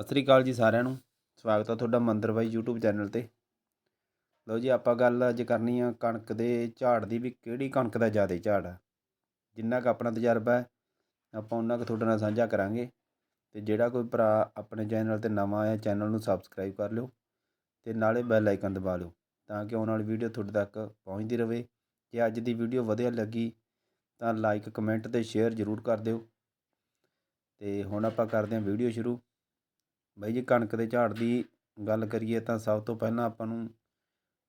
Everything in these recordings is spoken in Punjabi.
ਸਤਿ ਸ੍ਰੀ ਅਕਾਲ ਜੀ ਸਾਰਿਆਂ ਨੂੰ। ਸਵਾਗਤ ਆ ਤੁਹਾਡਾ ਮੰਦਰ ਬਾਈ YouTube ਚੈਨਲ ਤੇ। ਲਓ ਜੀ, ਆਪਾਂ ਗੱਲ ਅੱਜ ਕਰਨੀ ਆ ਕਣਕ ਦੇ ਝਾੜ ਦੀ ਵੀ ਕਿਹੜੀ ਕਣਕ ਦਾ ਜ਼ਿਆਦਾ ਝਾੜ ਆ। ਜਿੰਨਾ ਕੁ ਆਪਣਾ ਤਜਰਬਾ ਹੈ, ਆਪਾਂ ਉਹਨਾਂ ਕੁ ਤੁਹਾਡੇ ਨਾਲ ਸਾਂਝਾ ਕਰਾਂਗੇ। ਤੇ ਜਿਹੜਾ ਕੋਈ ਭਰਾ ਆਪਣੇ ਚੈਨਲ ਤੇ ਨਵਾਂ ਆਇਆ, ਚੈਨਲ ਨੂੰ ਸਬਸਕ੍ਰਾਈਬ ਕਰ ਲਿਓ ਤੇ ਨਾਲੇ ਬੈਲ ਆਈਕਨ ਦਬਾ ਲਿਓ ਤਾਂ ਕਿ ਆਉਣ ਵਾਲੀ ਵੀਡੀਓ ਤੁਹਾਡੇ ਤੱਕ ਪਹੁੰਚਦੀ ਰਹੇ ਜੇ ਅੱਜ ਦੀ ਵੀਡੀਓ ਵਧੀਆ ਲੱਗੀ ਤਾਂ ਲਾਈਕ, ਕਮੈਂਟ ਤੇ ਸ਼ੇਅਰ ਜ਼ਰੂਰ ਕਰ ਦਿਓ। ਤੇ ਹੁਣ ਆਪਾਂ ਕਰਦੇ ਹਾਂ ਵੀਡੀਓ ਸ਼ੁਰੂ। ਬਾਈ ਜੀ ਕਣਕ ਦੇ ਝਾੜ ਦੀ ਗੱਲ ਕਰੀਏ ਤਾਂ ਸਭ ਤੋਂ ਪਹਿਲਾਂ ਆਪਾਂ ਨੂੰ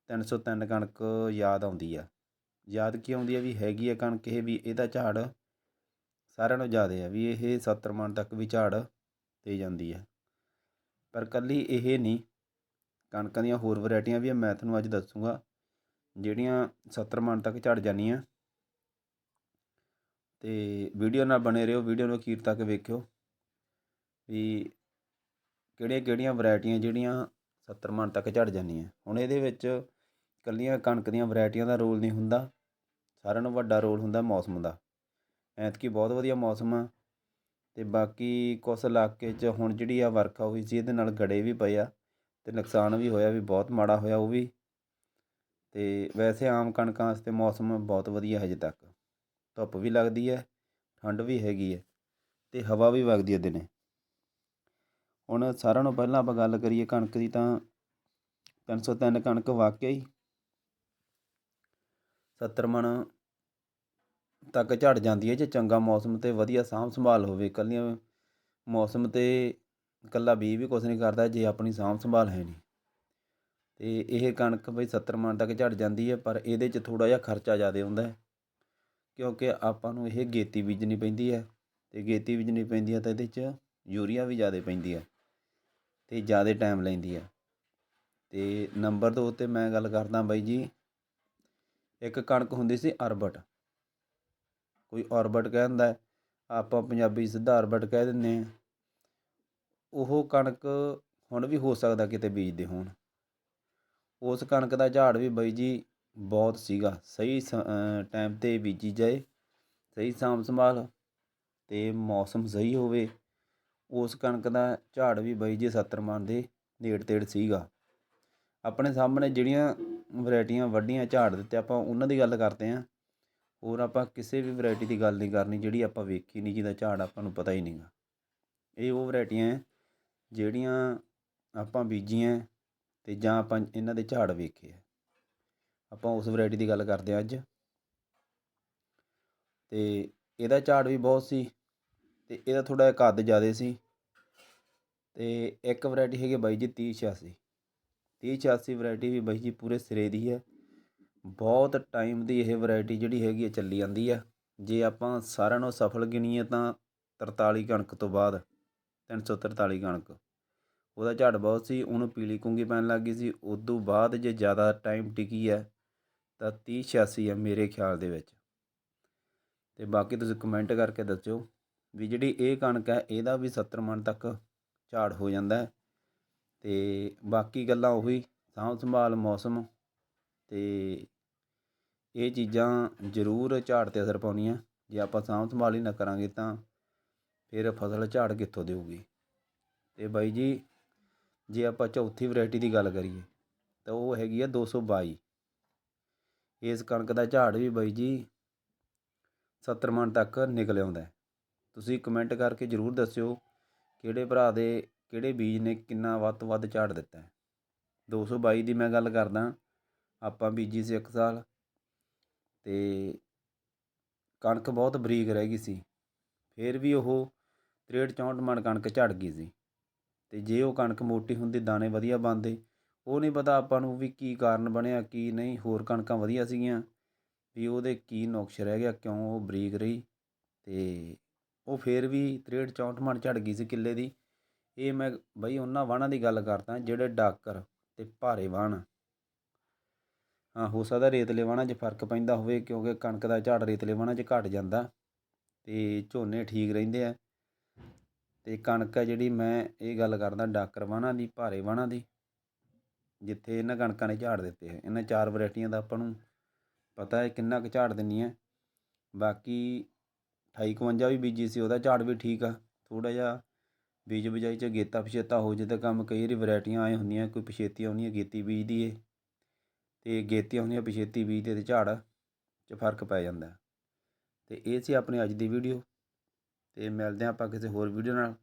303 ਕਣਕ ਯਾਦ ਆਉਂਦੀ ਆ। ਯਾਦ ਕੀ ਆਉਂਦੀ ਆ ਵੀ ਹੈਗੀ ਆ ਕਣਕ ਇਹ ਵੀ ਇਹਦਾ ਝਾੜ ਸਾਰਿਆਂ ਨੂੰ ਜ਼ਿਆਦਾ ਆ ਵੀ ਇਹ 70 ਮਣ ਤੱਕ ਵੀ ਝਾੜ ਦੇ ਜਾਂਦੀ ਆ। ਪਰ ਕੱਲੀ ਇਹ ਨਹੀਂ, ਕਣਕਾਂ ਦੀਆਂ ਹੋਰ ਵੈਰਾਈਟੀਆਂ ਵੀ ਆ, ਮੈਂ ਤੁਹਾਨੂੰ ਅੱਜ ਦੱਸੂਗਾ, ਜਿਹੜੀਆਂ 70 ਮਣ ਤੱਕ ਝੜ ਜਾਂਦੀਆਂ। ਤੇ ਵੀਡੀਓ ਨਾਲ ਬਣੇ ਰਹੋ, ਵੀਡੀਓ ਨੂੰ ਅਖੀਰ ਤੱਕ ਵੇਖਿਓ, ਵੀ ਕਿਹੜੀਆਂ ਕਿਹੜੀਆਂ ਵਰਾਇਟੀਆਂ ਜਿਹੜੀਆਂ 70 ਮਣ ਤੱਕ ਝੜ ਜਾਂਦੀਆਂ। ਹੁਣ ਇਹਦੇ ਵਿੱਚ ਇਕੱਲੀਆਂ ਕਣਕ ਦੀਆਂ ਵਰਾਇਟੀਆਂ ਦਾ ਰੋਲ ਨਹੀਂ ਹੁੰਦਾ। ਸਾਰਿਆਂ ਨਾਲੋਂ ਵੱਡਾ ਰੋਲ ਹੁੰਦਾ ਮੌਸਮ ਦਾ। ਐਤਕੀ ਬਹੁਤ ਵਧੀਆ ਮੌਸਮ ਆ। ਅਤੇ ਬਾਕੀ ਕੁਛ ਇਲਾਕੇ 'ਚ ਹੁਣ ਜਿਹੜੀ ਆ ਵਰਖਾ ਹੋਈ ਸੀ, ਇਹਦੇ ਨਾਲ ਗੜੇ ਵੀ ਪਏ ਆ ਅਤੇ ਨੁਕਸਾਨ ਵੀ ਹੋਇਆ ਵੀ, ਬਹੁਤ ਮਾੜਾ ਹੋਇਆ ਉਹ ਵੀ। ਅਤੇ ਵੈਸੇ ਆਮ ਕਣਕਾਂ ਵਾਸਤੇ ਮੌਸਮ ਬਹੁਤ ਵਧੀਆ ਹਜੇ ਤੱਕ। ਧੁੱਪ ਵੀ ਲੱਗਦੀ ਹੈ, ਠੰਡ ਵੀ ਹੈਗੀ ਹੈ ਅਤੇ ਹਵਾ ਵੀ ਵਗਦੀ ਹੈ ਦਿਨੇ। ਹੁਣ ਸਾਰਿਆਂ ਨਾਲੋਂ ਪਹਿਲਾਂ ਆਪਾਂ ਗੱਲ ਕਰੀਏ ਕਣਕ ਦੀ ਤਾਂ 303 ਕਣਕ ਵਾਕਿਆ ਹੀ 70 ਮਣ ਤੱਕ ਝੜ ਜਾਂਦੀ ਹੈ ਜੇ ਚੰਗਾ ਮੌਸਮ ਤੇ ਵਧੀਆ ਸਾਂਭ ਸੰਭਾਲ ਹੋਵੇ। ਕੱਲੀਆਂ ਮੌਸਮ ਤੇ ਇਕੱਲਾ ਬੀਜ ਵੀ ਕੁਝ ਨਹੀਂ ਕਰਦਾ ਜੇ ਆਪਣੀ ਸਾਂਭ ਸੰਭਾਲ ਹੈ ਨਹੀਂ। ਤੇ ਇਹ ਕਣਕ ਬਈ 70 ਮਣ ਤੱਕ ਝੜ ਜਾਂਦੀ ਹੈ ਪਰ ਇਹਦੇ 'ਚ ਥੋੜਾ ਜਿਹਾ ਖਰਚਾ ਜ਼ਿਆਦਾ ਹੁੰਦਾ ਹੈ। ਕਿਉਂਕਿ ਆਪਾਂ ਨੂੰ ਇਹ ਗੇਤੀ ਬੀਜਣੀ ਪੈਂਦੀ ਹੈ ਤੇ ਗੇਤੀ ਬੀਜਣੀ ਪੈਂਦੀ ਹੈ ਤਾਂ ਇਹਦੇ 'ਚ ਯੂਰੀਆ ਵੀ ਜ਼ਿਆਦਾ ਪੈਂਦੀ ਹੈ। ਅਤੇ ਜ਼ਿਆਦਾ ਟਾਈਮ ਲੈਂਦੀ ਹੈ ਅਤੇ ਨੰਬਰ ਦੋ ਤੇ ਮੈਂ ਗੱਲ ਕਰਦਾ ਬਾਈ ਜੀ, ਇੱਕ ਕਣਕ ਹੁੰਦੀ ਸੀ ਅਰਬਟ। ਕੋਈ ਔਰਬਟ ਕਹਿੰਦਾ, ਆਪਾਂ ਪੰਜਾਬੀ ਸਿੱਧਾ ਅਰਬਟ ਕਹਿ ਦਿੰਦੇ ਹਾਂ ਉਹ ਕਣਕ ਹੁਣ ਵੀ ਹੋ ਸਕਦਾ ਕਿਤੇ ਬੀਜਦੇ ਹੋਣ। ਉਸ ਕਣਕ ਦਾ ਝਾੜ ਵੀ ਬਾਈ ਜੀ ਬਹੁਤ ਸੀਗਾ। ਸਹੀ ਟਾਈਮ ਤੇ ਬੀਜੀ ਜਾਏ, ਸਹੀ ਸਾਂਭ ਸੰਭਾਲ ਤੇ ਮੌਸਮ ਸਹੀ ਹੋਵੇ। ਉਸ ਕਣਕ ਦਾ ਝਾੜ ਵੀ ਬਾਈ ਜੀ 70 ਮਣ ਦੇ ਨੇੜ ਤੇੜ ਸੀਗਾ। ਆਪਣੇ ਸਾਹਮਣੇ ਜਿਹੜੀਆਂ ਵੈਰਾਈਟੀਆਂ ਵੱਡੀਆਂ ਝਾੜ ਦਿੱਤੇ ਆਪਾਂ, ਉਹਨਾਂ ਦੀ ਗੱਲ ਕਰਦੇ ਆਂ ਹੋਰ ਆਪਾਂ ਕਿਸੇ ਵੀ ਵੈਰਾਈਟੀ ਦੀ ਗੱਲ ਨਹੀਂ ਕਰਨੀ, ਜਿਹੜੀ ਆਪਾਂ ਵੇਖੀ ਨਹੀਂ, ਜਿਹਦਾ ਝਾੜ ਆਪਾਂ ਨੂੰ ਪਤਾ ਹੀ ਨਹੀਂਗਾ ਇਹ ਉਹ ਵੈਰਾਈਟੀਆਂ ਜਿਹੜੀਆਂ ਆਪਾਂ ਬੀਜੀਆਂ ਤੇ ਜਾਂ ਆਪਾਂ ਇਹਨਾਂ ਦੇ ਝਾੜ ਵੇਖੇ ਆ ਆਪਾਂ ਉਸ ਵੈਰਾਈਟੀ ਦੀ ਗੱਲ ਕਰਦੇ ਆਂ ਅੱਜ। ਤੇ ਇਹਦਾ ਝਾੜ ਵੀ ਬਹੁਤ ਸੀ। ਅਤੇ ਇਹਦਾ ਥੋੜ੍ਹਾ ਜਿਹਾ ਕੱਦ ਜ਼ਿਆਦਾ ਸੀ ਅਤੇ ਇੱਕ ਵਰਾਇਟੀ ਹੈਗੀ ਬਾਈ ਜੀ ਤੀਹ ਛਿਆਸੀ ਤੀਹ ਛਿਆਸੀ ਵਰਾਇਟੀ ਵੀ ਬਾਈ ਜੀ ਪੂਰੇ ਸਿਰੇ ਦੀ ਹੈ। ਬਹੁਤ ਟਾਈਮ ਦੀ ਇਹ ਵੈਰਾਈਟੀ ਜਿਹੜੀ ਹੈਗੀ ਹੈ ਚੱਲੀ ਜਾਂਦੀ ਆ। ਜੇ ਆਪਾਂ ਸਾਰਿਆਂ ਨੂੰ ਸਫਲ ਗਿਣੀਏ ਤਾਂ 43 ਕਣਕ ਤੋਂ ਬਾਅਦ 343 ਕਣਕ। ਉਹਦਾ ਝਾੜ ਬਹੁਤ ਸੀ, ਉਹਨੂੰ ਪੀਲੀ ਕੁੰਗੀ ਪੈਣ ਲੱਗ ਗਈ ਸੀ। ਉਦੋਂ ਬਾਅਦ ਜੇ ਜ਼ਿਆਦਾ ਟਾਈਮ ਟਿਕੀ ਹੈ ਤਾਂ 30 86 ਹੈ ਮੇਰੇ ਖਿਆਲ ਦੇ ਵਿੱਚ। ਤੇ ਬਾਕੀ ਤੁਸੀਂ ਕਮੈਂਟ ਕਰਕੇ ਦੱਸਿਓ। ਵੀ ਜਿਹੜੀ ਇਹ ਕਣਕ ਹੈ, ਇਹਦਾ ਵੀ 70 ਮਣ ਤੱਕ ਝਾੜ ਹੋ ਜਾਂਦਾ ਤੇ ਬਾਕੀ ਗੱਲਾਂ ਉਹੀ, ਸਾਂਭ ਸੰਭਾਲ, ਮੌਸਮ ਤੇ ਇਹ ਚੀਜ਼ਾਂ ਜ਼ਰੂਰ ਝਾੜ 'ਤੇ ਅਸਰ ਪਾਉਣੀਆਂ। ਜੇ ਆਪਾਂ ਸਾਂਭ ਸੰਭਾਲ ਹੀ ਨਾ ਕਰਾਂਗੇ ਤਾਂ ਫਿਰ ਫਸਲ ਝਾੜ ਕਿੱਥੋਂ ਦੇਊਗੀ? ਤੇ ਬਾਈ ਜੀ, ਜੇ ਆਪਾਂ ਚੌਥੀ ਵੈਰਾਈਟੀ ਦੀ ਗੱਲ ਕਰੀਏ, ਤਾਂ ਉਹ ਹੈਗੀ ਆ 222 ਇਸ ਕਣਕ ਦਾ ਝਾੜ ਵੀ ਬਾਈ ਜੀ 70 ਮਣ ਤੱਕ ਨਿਕਲ ਆਉਂਦਾ ਤੁਸੀਂ ਕਮੈਂਟ ਕਰਕੇ ਜ਼ਰੂਰ ਦੱਸਿਓ ਕਿਹੜੇ ਭਰਾ ਦੇ ਕਿਹੜੇ ਬੀਜ ਨੇ ਕਿੰਨਾ ਵੱਧ ਤੋਂ ਵੱਧ ਝਾੜ ਦਿੱਤਾ ਹੈ। 222 ਦੀ ਮੈਂ ਗੱਲ ਕਰਦਾ, ਆਪਾਂ ਬੀਜੀ ਸੀ ਇੱਕ ਸਾਲ ਤੇ ਕਣਕ ਬਹੁਤ ਬਰੀਕ ਰਹਿ ਗਈ ਸੀ, ਫਿਰ ਵੀ ਉਹ 63 64 ਮਣ ਕਣਕ ਝੜ ਗਈ ਸੀ ਤੇ ਜੇ ਉਹ ਕਣਕ ਮੋਟੀ ਹੁੰਦੀ ਦਾਣੇ ਵਧੀਆ ਬਣਦੇ, ਉਹ ਨਹੀਂ ਪਤਾ ਆਪਾਂ ਨੂੰ ਵੀ ਕੀ ਕਾਰਨ ਬਣਿਆ, ਕੀ ਨਹੀਂ, ਹੋਰ ਕਣਕਾਂ ਵਧੀਆ ਸੀਗੀਆਂ, ਵੀ ਉਹਦੇ ਕੀ ਨੁਕਸ ਰਹਿ ਗਿਆ, ਕਿਉਂ ਉਹ ਬਰੀਕ ਰਹੀ ਤੇ ਉਹ ਫਿਰ ਵੀ 63 64 ਮਣ ਝੜ ਗਈ ਸੀ ਕਿੱਲੇ ਦੀ। ਇਹ ਮੈਂ ਬਈ ਉਹਨਾਂ ਵਾਹਣਾਂ ਦੀ ਗੱਲ ਕਰਦਾ ਜਿਹੜੇ ਡਾਕਰ ਤੇ ਭਾਰੇ ਵਾਹਣ। ਹਾਂ, ਹੋ ਸਕਦਾ ਰੇਤਲੇ ਵਾਹਣਾਂ 'ਚ ਫ਼ਰਕ ਪੈਂਦਾ ਹੋਵੇ ਕਿਉਂਕਿ ਕਣਕ ਦਾ ਝਾੜ ਰੇਤਲੇ ਵਾਹਣਾਂ 'ਚ ਘਟ ਜਾਂਦਾ ਤੇ ਝੋਨੇ ਠੀਕ ਰਹਿੰਦੇ ਆ। ਤੇ ਕਣਕ ਆ ਜਿਹੜੀ ਮੈਂ ਇਹ ਗੱਲ ਕਰਦਾ ਡਾਕਰ ਵਾਹਣਾਂ ਦੀ, ਭਾਰੇ ਵਾਹਣਾਂ ਦੀ, ਜਿੱਥੇ ਇਹਨਾਂ ਕਣਕਾਂ ਨੇ ਝਾੜ ਦਿੱਤੇ ਆ। ਇਹਨਾਂ ਚਾਰ ਵੈਰਾਈਟੀਆਂ ਦਾ ਆਪਾਂ ਨੂੰ ਪਤਾ ਹੈ ਕਿੰਨਾ ਕੁ ਝਾੜ ਦਿੰਦੀਆਂ। ਬਾਕੀ 2851 ਵੀ ਬੀਜੀ ਸੀ, ਉਹਦਾ ਝਾੜ ਵੀ ਠੀਕ ਆ। ਥੋੜ੍ਹਾ ਜਿਹਾ ਬੀਜ ਬਿਜਾਈ 'ਚ ਗੇਤਾ ਪਛੇਤਾ ਹੋ ਜੇ ਤਾਂ ਕੰਮ ਕਈ ਵਾਰੀ ਵੈਰਾਈਟੀਆਂ ਆਏ ਹੁੰਦੀਆਂ, ਕੋਈ ਪਛੇਤੀ ਆਉਂਦੀ ਹੈ ਗੇਤੀ ਬੀਜਦੀ ਏ। ਅਤੇ ਗੇਤੀਆਂ ਹੁੰਦੀਆਂ ਪਛੇਤੀ ਬੀਜਦੇ ਅਤੇ ਝਾੜ 'ਚ ਫ਼ਰਕ ਪੈ ਜਾਂਦਾ। ਅਤੇ ਇਹ ਸੀ ਆਪਣੀ ਅੱਜ ਦੀ ਵੀਡੀਓ। ਅਤੇ ਮਿਲਦੇ ਹਾਂ ਆਪਾਂ ਕਿਸੇ ਹੋਰ ਵੀਡੀਓ ਨਾਲ।